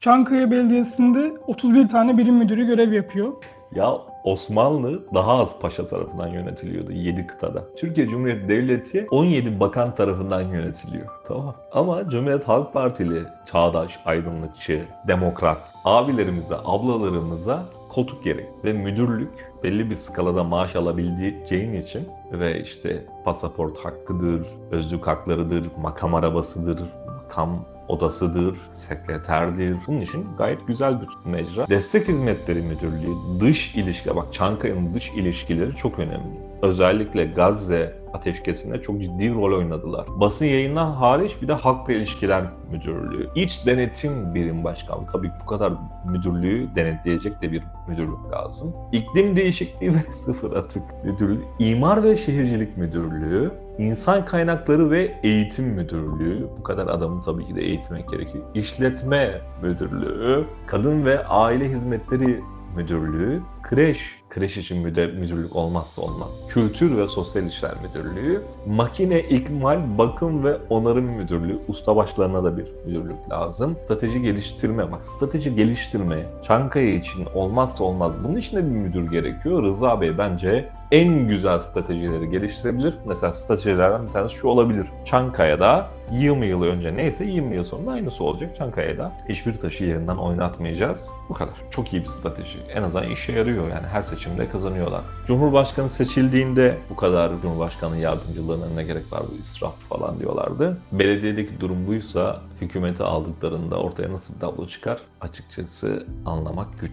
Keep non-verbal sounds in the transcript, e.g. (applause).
Çankaya Belediyesi'nde 31 tane birim müdürü görev yapıyor. Ya Osmanlı daha az paşa tarafından yönetiliyordu 7 kıtada. Türkiye Cumhuriyeti Devleti 17 bakan tarafından yönetiliyor. Tamam. Ama Cumhuriyet Halk Partili, çağdaş, aydınlıkçı, demokrat abilerimize, ablalarımıza koltuk yeri ve müdürlük belli bir skalada maaş alabileceğin için ve işte pasaport hakkıdır, özlük haklarıdır, makam arabasıdır, makam odasıdır, sekreterdir. Bunun için gayet güzel bir mecra. Destek Hizmetleri Müdürlüğü, dış ilişki, bak Çankaya'nın dış ilişkileri çok önemli. Özellikle Gazze ateşkesinde çok ciddi rol oynadılar. Basın yayından hariç bir de Halkla İlişkiler Müdürlüğü. İç Denetim Birim Başkanlığı. Tabii bu kadar müdürlüğü denetleyecek de bir müdürlük lazım. İklim Değişikliği (laughs) ve Sıfır Atık Müdürlüğü. İmar ve Şehircilik Müdürlüğü. İnsan Kaynakları ve Eğitim Müdürlüğü. Bu kadar adamı tabii ki de eğitmek gerekiyor. İşletme Müdürlüğü. Kadın ve Aile Hizmetleri Müdürlüğü, kreş, kreş için müdürlük olmazsa olmaz. Kültür ve Sosyal İşler Müdürlüğü, makine, ikmal, bakım ve onarım müdürlüğü, ustabaşlarına da bir müdürlük lazım. Strateji geliştirme, bak strateji geliştirme, Çankaya için olmazsa olmaz. Bunun için de bir müdür gerekiyor. Rıza Bey bence en güzel stratejileri geliştirebilir. Mesela stratejilerden bir tanesi şu olabilir. Çankaya'da 20 yıl önce neyse 20 yıl sonra aynısı olacak Çankaya'da. Hiçbir taşı yerinden oynatmayacağız. Bu kadar. Çok iyi bir strateji. En azından işe yarıyor yani her seçimde kazanıyorlar. Cumhurbaşkanı seçildiğinde bu kadar Cumhurbaşkanı yardımcılarına ne gerek var bu israf falan diyorlardı. Belediyedeki durum buysa hükümeti aldıklarında ortaya nasıl bir tablo çıkar açıkçası anlamak güç.